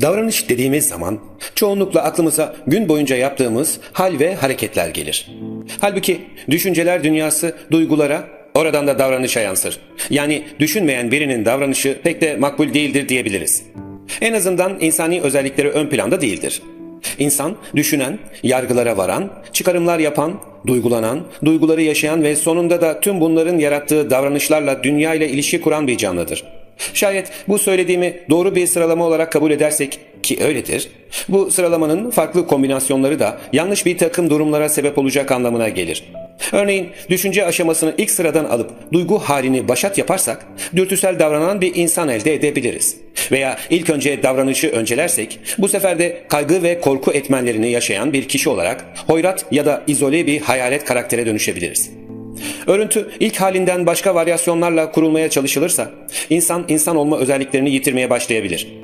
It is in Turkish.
Davranış dediğimiz zaman çoğunlukla aklımıza gün boyunca yaptığımız hal ve hareketler gelir. Halbuki düşünceler dünyası duygulara, oradan da davranışa yansır. Yani düşünmeyen birinin davranışı pek de makbul değildir diyebiliriz. En azından insani özellikleri ön planda değildir. İnsan düşünen, yargılara varan, çıkarımlar yapan, duygulanan, duyguları yaşayan ve sonunda da tüm bunların yarattığı davranışlarla dünya ile ilişki kuran bir canlıdır. Şayet bu söylediğimi doğru bir sıralama olarak kabul edersek ki öyledir, bu sıralamanın farklı kombinasyonları da yanlış bir takım durumlara sebep olacak anlamına gelir. Örneğin düşünce aşamasını ilk sıradan alıp duygu halini başat yaparsak dürtüsel davranan bir insan elde edebiliriz. Veya ilk önce davranışı öncelersek bu sefer de kaygı ve korku etmenlerini yaşayan bir kişi olarak hoyrat ya da izole bir hayalet karaktere dönüşebiliriz. Örüntü ilk halinden başka varyasyonlarla kurulmaya çalışılırsa insan insan olma özelliklerini yitirmeye başlayabilir.